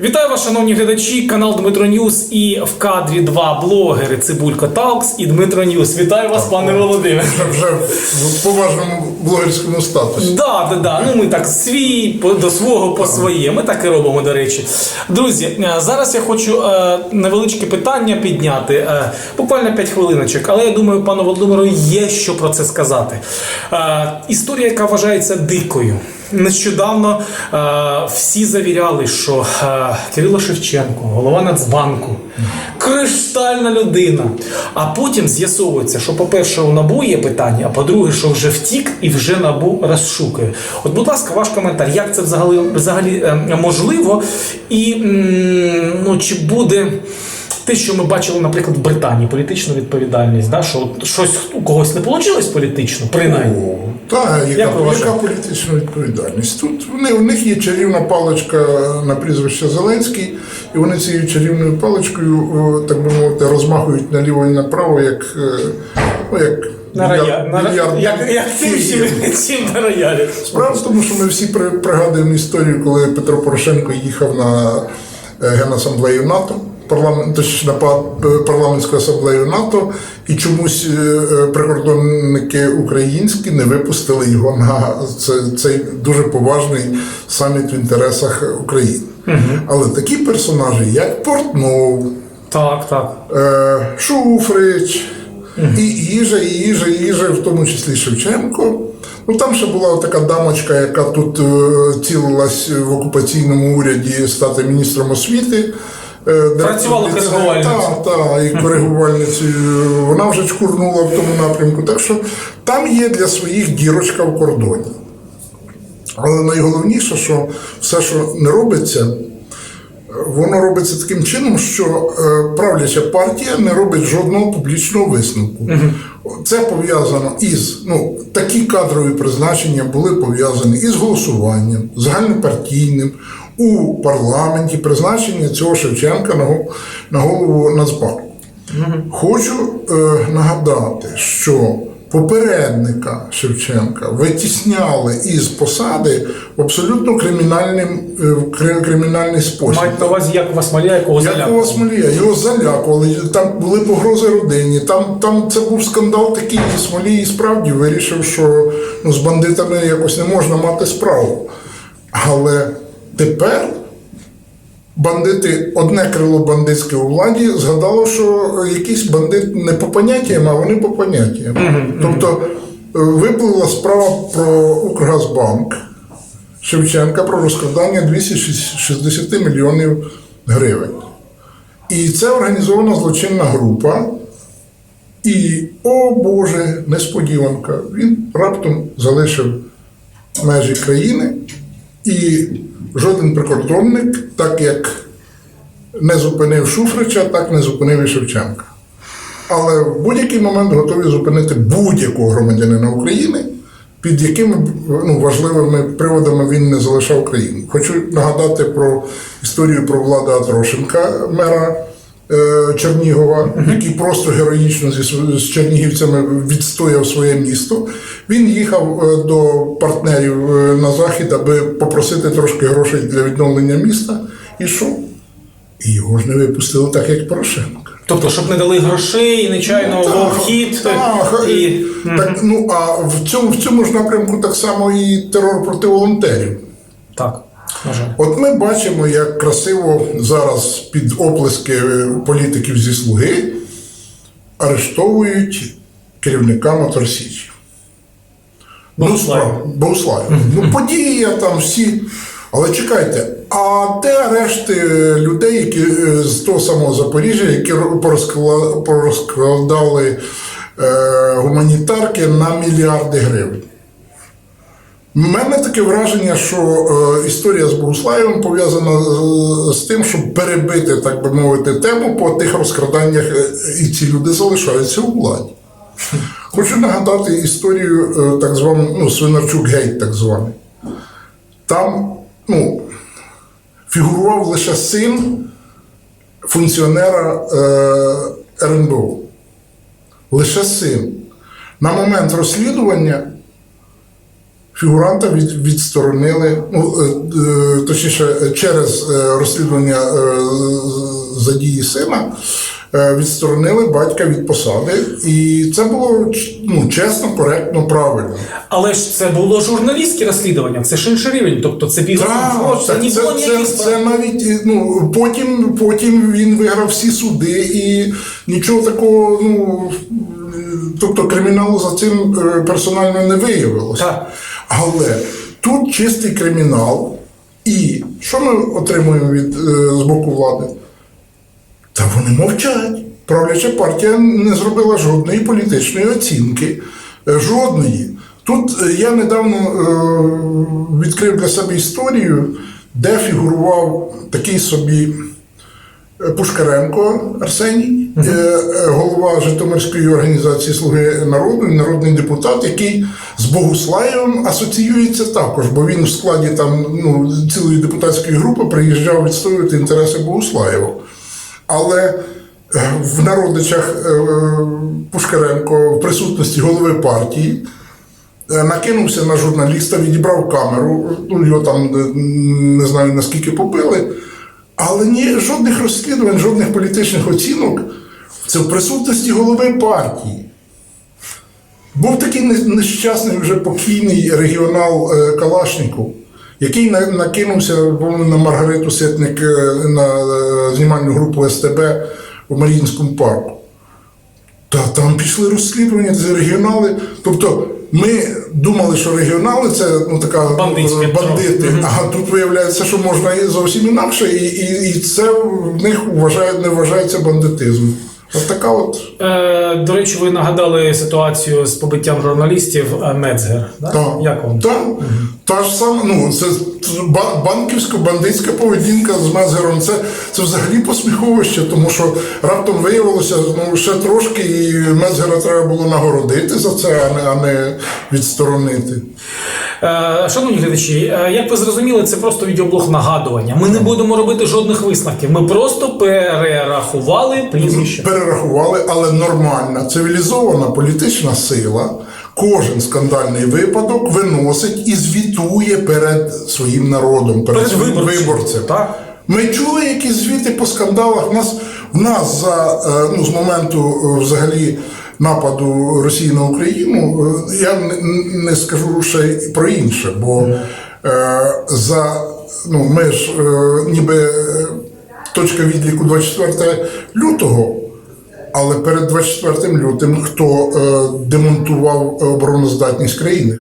Вітаю вас, шановні глядачі, канал Дмитро Ньюс і в кадрі два блогери Цибулько Талкс і Дмитро Ньюс. Вітаю вас, пане Володимире. Вже в поважному блогерському статусі. Да, да, да. Ну ми так свій по- до свого по своє. Ми так і робимо, до речі. Друзі, е, зараз я хочу е, невеличке питання підняти. Е, буквально 5 хвилиночок, але я думаю, пану Володимиру є що про це сказати. Е, історія, яка вважається дикою. Нещодавно е, всі завіряли, що е, Кирило Шевченко, голова Нацбанку, криштальна людина. А потім з'ясовується, що, по-перше, у НАБУ є питання, а по-друге, що вже втік і вже НАБУ розшукує. От, будь ласка, ваш коментар, як це взагалі, взагалі е, можливо, і м, ну, чи буде. Те, що ми бачили, наприклад, в Британії політичну відповідальність, да, що щось у когось не вийшло політично, принаймні. Та, Як яка, яка політична відповідальність? Тут вони, у них є чарівна паличка на прізвище Зеленський, і вони цією чарівною паличкою, так би мовити, розмахують наліво і направо, як, е, ну, як На рояль, як, як всім, на роялі. Справа в тому, що ми всі при- пригадуємо історію, коли Петро Порошенко їхав на е, Генасамблею НАТО, парламент, точніше, на е, парламентську асамблею НАТО, і чомусь е, е, прикордонники українські не випустили його на це- цей дуже поважний саміт в інтересах України. Але такі персонажі, як Портнов, Так, так. Шуфрич, і їжа, і їжа, і їжа, в тому числі Шевченко. Ну там ще була така дамочка, яка тут цілилась в окупаційному уряді стати міністром освіти. Е, Працювала коригувальницею. Так, так, і коригувальницею. Вона вже чкурнула в тому напрямку. Так що там є для своїх дірочка в кордоні. Але найголовніше, що все, що не робиться, воно робиться таким чином, що е, правляча партія не робить жодного публічного висновку. Це пов'язано із ну, такі кадрові призначення були пов'язані із голосуванням загальнопартійним у парламенті призначення цього Шевченка на, голову Нацбанку. Хочу е, нагадати, що попередника Шевченка витісняли із посади в абсолютно кримінальним, е, кримінальний спосіб. Мають на увазі Якова Смоля, якого Якова залякували. Смолія, його залякували, там були погрози родині, там, там це був скандал такий, і Смолій справді вирішив, що ну, з бандитами якось не можна мати справу. Але тепер бандити, одне крило бандитське у владі згадало, що якийсь бандит не по поняттям, а вони по поняттям. Тобто е, виплила справа про Укргазбанк. Шевченка про розкрадання 260 мільйонів гривень. І це організована злочинна група. І, о Боже, несподіванка, він раптом залишив межі країни, і жоден прикордонник, так як не зупинив Шуфрича, так не зупинив і Шевченка. Але в будь-який момент готові зупинити будь-якого громадянина України, під якими ну, важливими приводами він не залишав країну. Хочу нагадати про історію про Влада Атрошенка, мера Чернігова, який просто героїчно зі, з чернігівцями відстояв своє місто. Він їхав е, до партнерів е, на захід, аби попросити трошки грошей для відновлення міста. І що? І його ж не випустили так, як Порошенка. Тобто, щоб не дали грошей, нечайно Так, вхід. так, І... так, ну а в цьому, в цьому ж напрямку так само і терор проти волонтерів. Так. От ми бачимо, як красиво зараз під оплески політиків зі слуги арештовують керівника Моторсічі. Богуславів. Ну, Богуславів. Ну, подія там всі. Але чекайте, а де арешти людей, які е, з того самого Запоріжжя, які порозкладали е, гуманітарки на мільярди гривень? У мене таке враження, що е, історія з Богуслаєвим пов'язана з, з тим, щоб перебити, так би мовити, тему по тих розкраданнях, е, і ці люди залишаються у владі. Хочу нагадати історію е, так звану, ну, Свинарчук Гейт, так званий. Там ну, фігурував лише син функціонера е, РНБО. Лише син. На момент розслідування фігуранта від, відсторонили, ну, е, е, точніше, через е, розслідування е, задії сина. е, Відсторонили батька від посади, і це було ну, чесно, коректно, правильно. Але ж це було журналістське розслідування, це ж інший рівень. Тобто це бігав. Так, це так, це, це, це, навіть ну потім, потім він виграв всі суди і нічого такого, ну тобто криміналу за цим персонально не виявилося. Так. Але тут чистий кримінал, і що ми отримуємо від е, з боку влади? Та вони мовчать. Правляча партія не зробила жодної політичної оцінки. Е, Жодної. Тут е, я недавно відкрив для себе історію, де фігурував такий собі Пушкаренко Арсеній, е, е, голова Житомирської організації Слуги народу, народний депутат, який з Богуслаєвим асоціюється також, бо він в складі там ну, цілої депутатської групи приїжджав відстоювати інтереси Богуслаєва. Але е, в народичах Пушкаренко в присутності голови партії накинувся на журналіста, відібрав камеру, ну його там не знаю наскільки побили. Але ні, жодних розслідувань, жодних політичних оцінок. Це в присутності голови партії. Був такий нещасний, вже покійний регіонал е, Калашніков, який накинувся на Маргариту Ситник е, на е, знімальну групу СТБ в Маріїнському парку. Та там пішли розслідування, це регіонали. Тобто ми думали, що регіонали це ну, така Бандитські е, бандити, а тут виявляється, що можна і зовсім інакше, і, і, і це в них вважає, не вважається бандитизмом. От така от. Е, до речі, ви нагадали ситуацію з побиттям журналістів е, Мецгер. Да? Та, Як вам? Та, та ж сама, ну, це ба- банківсько-бандитська поведінка з Мезгером, це, це взагалі посміховище, тому що раптом виявилося, ну, ще трошки, і Мезгера треба було нагородити за це, а не, а не відсторонити. Е, Шановні глядачі, е, як ви зрозуміли, це просто відеоблог нагадування. Ми не будемо робити жодних висновків. Ми просто перерахували прізвища. Перерахували, але нормальна, цивілізована політична сила кожен скандальний випадок виносить і звітує перед своїм народом, перед, Перед своїм виборцем. виборцем. Так. Ми чули якісь звіти по скандалах. У нас, в нас за, е, ну, з моменту взагалі нападу Росії на Україну, е, я не, скажу ще про інше, бо е, за, ну, ми ж е, ніби точка відліку 24 лютого. Але перед 24 лютим хто демонтував обороноздатність країни?